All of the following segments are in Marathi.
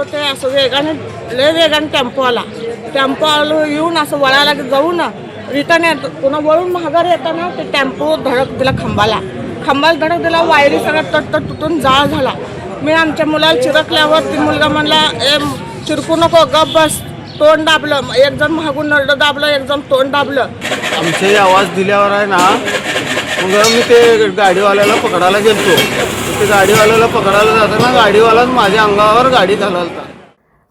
होते असं वेगाने लय वेगाने टेम्पो आला. टेम्पो आलो येऊन असं वळायला जाऊ ना. रिटर्न येत पुन्हा वळून महागार येताना ते टेम्पो धडक दिला खांबाला. खांबाला धडक दिला वायरी सगळ्या तट तुटून जाळ झाला. मी आमच्या मुलाला चिरकल्यावर ती मुलगा म्हणला ए चिरकू नको गप बस तोंड दाबलं. एक जण महागून नरडं दाबलं एक जण तोंड दाबलं. आमचे आवाज दिल्यावर आहे ना मग मी ते गाडीवाल्याला पकडायला गेलतो. ते गाडीवाल्याला पकडायला जाताना गाडीवालाच माझ्या अंगावर गाडी घालवता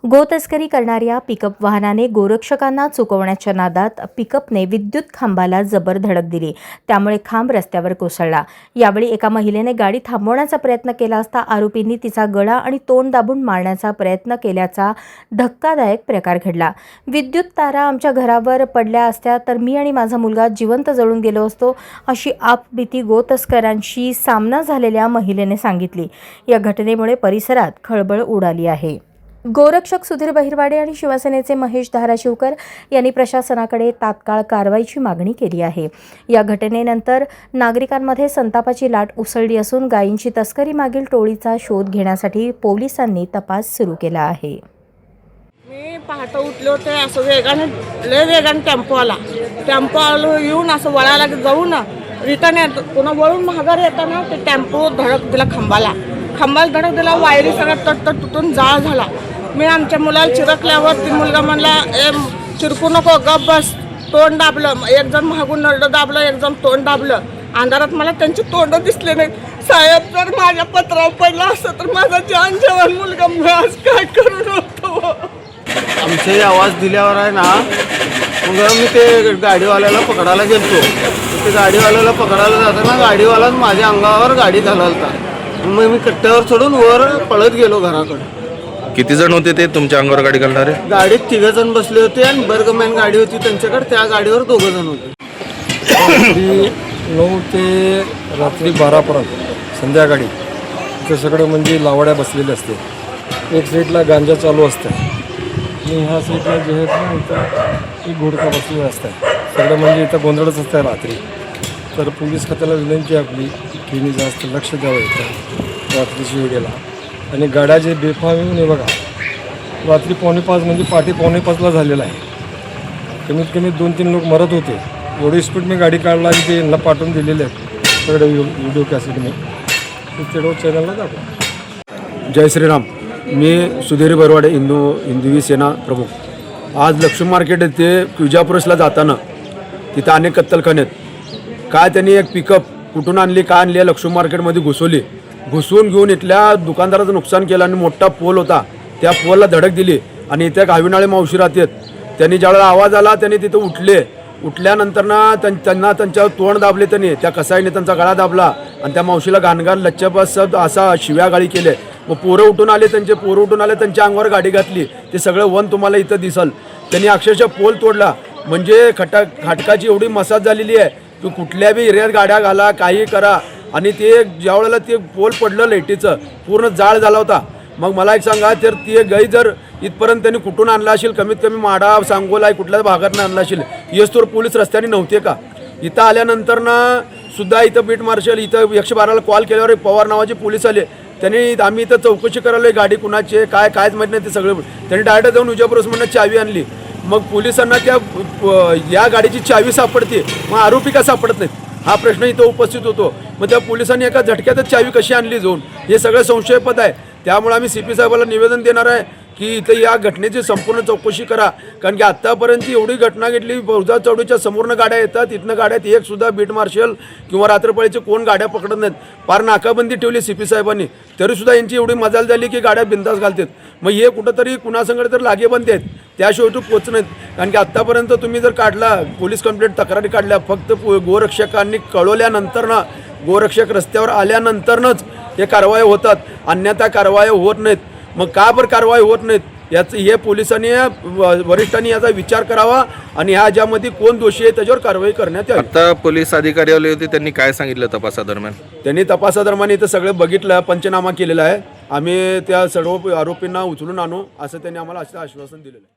गोतस्करी करणाऱ्या पिकअप वाहनाने गोरक्षकांना चुकवण्याच्या नादात पिकअपने विद्युत खांबाला जबर धडक दिली. त्यामुळे खांब रस्त्यावर कोसळला. यावेळी एका महिलेने गाडी थांबवण्याचा प्रयत्न केला असता आरोपींनी तिचा गळा आणि तोंड दाबून मारण्याचा प्रयत्न केल्याचा धक्कादायक प्रकार घडला. विद्युत तारा आमच्या घरावर पडल्या असत्या तर मी आणि माझा मुलगा जिवंत जळून गेलो असतो अशी आपबीती गोतस्करांशी सामना झालेल्या महिलेने सांगितली. या घटनेमुळे परिसरात खळबळ उडाली आहे. गोरक्षक सुधीर बहिरवाडे आणि शिवसेनेचे महेश धाराशिवकर यांनी प्रशासनाकडे तात्काळ कारवाईची मागणी केली आहे. या घटनेनंतर नागरिकांमध्ये संतापाची लाट उसळली असून गायींची तस्करी मागील टोळीचा शोध घेण्यासाठी पोलिसांनी तपास सुरू केला आहे. मी पहाटे उठले होते असं वेगाने लय वेगाने टेम्पो आला. टेम्पो आलो येऊन असं वळायला जाऊन रिटर्न येत पुन्हा वळून महागार येताना ते टेम्पो धडक दिला खांबाला. खांबाला धडक दिला वायरी सगळ्या तट तुटून जाळ झाला. मी आमच्या मुलाला चिरकल्यावर ती मुलगा म्हणला ए चिरकू नको गप बस तोंड दाबलं. एक जण मागून नरडं दाबलं एक जण तोंड दाबलं. अंधारात मला त्यांची तोंड दिसले नाही साहेब जर माझ्या पत्रावर पडला असतं तर माझा जान जवान मुलगा मी आज काय करू नव्हतो आमचे आवाज दिल्यावर आहे ना मग मी ते गाडीवाल्याला पकडायला गेलतो. ते गाडीवाल्याला पकडायला जाताना गाडीवालाच माझ्या अंगावर गाडी घालवता मग मी कट्ट्यावर चढून वर पळत गेलो घराकडे. किती जण होते ते तुमच्या अंगावर गाडी घालणारे? गाडीत तिघ जण बसले होते आणि बर्गमॅन गाडी होती त्यांच्याकडे. त्या गाडीवर दोघं जण होते. नऊ ते रात्री बारापर्यंत संध्याकाळी. इथं सगळं म्हणजे लावड्या बसलेल्या असते. एक साईडला गांजा चालू असतं आणि ह्या साईडला जे आहेत ना इथं एक घोडका बसलेला असतात सगळं म्हणजे इथं गोंधळच असतं रात्री. तर पोलीस खात्याला विनंती आपली की मी जास्त लक्ष द्यावं इथं रात्रीच्या वेळेला. आणि गाड्या जे बेफाम येऊन बघा. रात्री पावणे पाच म्हणजे पाठी पावणे पाचला झालेला आहे. कमीत कमी दोन तीन लोक मरत होते. एवढी स्पीड मी गाडी काढला आणि ते यांना पाठवून दिलेले आहेत. सगळे व्हिडिओ कॅसेट मी. ते चॅनलला दाखवा जय श्रीराम. मी सुधीर बरवाडे हिंदू हिंदवी सेना प्रमुख. आज लक्ष्मी मार्केट येथे विजापुरसला जाताना तिथं अनेक कत्तलखाने आहेत. काय त्यांनी एक पिकअप कुठून आणली काय आणली लक्ष्मी मार्केटमध्ये घुसवली? घुसवून घेऊन इथल्या दुकानदाराचं नुकसान केलं आणि मोठा पोल होता. त्या पोलला धडक दिली आणि इथे गाविनाळे मावशी राहतात. त्यांनी ज्यावेळेला आवाज आला त्यांनी तिथं उठले. उठल्यानंतर ना त्यां- त्यांना त्यांच्यावर तोंड दाबले त्यांनी. त्या कसाईने त्यांचा गळा दाबला आणि त्या मावशीला घाणघाण लच्छपास असा शिव्या गाळी केले. मग पोरं उठून आले त्यांचे पोरं उठून आले त्यांच्या अंगावर गाडी घातली. ते सगळं वन तुम्हाला इथं दिसल. त्यांनी अक्षरशः पोल तोडला. म्हणजे खटा खाटकाची एवढी मसाज झालेली आहे की कुठल्या बी एरियात गाड्या घाला काही करा. आणि ते ज्यावेळेला ते पोल पडलं लाईटीचं पूर्ण जाळ झाला होता. मग मला एक सांगा तर ती गाई जर इथपर्यंत त्यांनी कुठून आणला असेल कमीत कमी माडा सांगोला कुठल्या भागातनं आणला असेल येस्तोर पोलीस रस्त्याने नव्हते का? इथं आल्यानंतर ना सुद्धा इथं बीट मार्शल इथं एकशे बाराला कॉल केल्यावर एक पवार नावाचे पोलीस आले. त्यांनी आम्ही इथं चौकशी करायला गाडी कुणाची आहे, काय कायच माहीत नाही ते सगळे. त्यांनी डायरेक्ट जाऊन विजयपुरस म्हणून चावी आणली. मग पोलिसांना त्या या गाडीची चावी सापडते. मग आरोपी का सापडत नाहीत? हा प्रश्न इथं उपस्थित होतो. मग त्या पोलिसांनी एका झटक्यातच चावी कशी आणली जाऊन? हे सगळं संशयपद आहे. त्यामुळे आम्ही सी पी साहेबाला निवेदन देणार आहे की इथं या घटनेची संपूर्ण चौकशी करा. कारण की आत्तापर्यंत एवढी घटना घेतली फौजा चौडीच्या समोरनं गाड्या येतात इथनं गाड्यात एक सुद्धा बीट मार्शल किंवा रात्रपाळीचे कोण गाड्या पकडत नाहीत. पार नाकाबंदी ठेवली सी पी साहेबांनी. तरीसुद्धा यांची एवढी मजाल झाली की गाड्या बिंदास घालतात. मग हे कुठंतरी कुणासंगडे तर लागेबंदी आहेत. त्याशिवाय तू पोचत नाहीत. कारण की आत्तापर्यंत तुम्ही जर काढला पोलीस कंप्लेंट तक्रारी काढल्या फक्त पो- गोरक्षकांनी कळवल्यानंतर ना गोरक्षक रस्त्यावर आल्यानंतरनंच हे कारवाया होतात. अन्यथा कारवाया होत नाहीत. मग का बरं कारवाई होत नाहीत? याचं हे पोलिसांनी वरिष्ठांनी याचा विचार करावा आणि ह्या ज्यामध्ये कोण दोषी आहे त्याच्यावर कारवाई करण्यात यावी. आता पोलीस अधिकारी आले होते त्यांनी काय सांगितलं तपासादरम्यान त्यांनी तपासादरम्यान इथं सगळं बघितलं पंचनामा केलेला आहे. आम्ही त्या सर्व आरोपींना उचलून आणू असं त्यांनी आम्हाला असं आश्वासन दिलेलं आहे.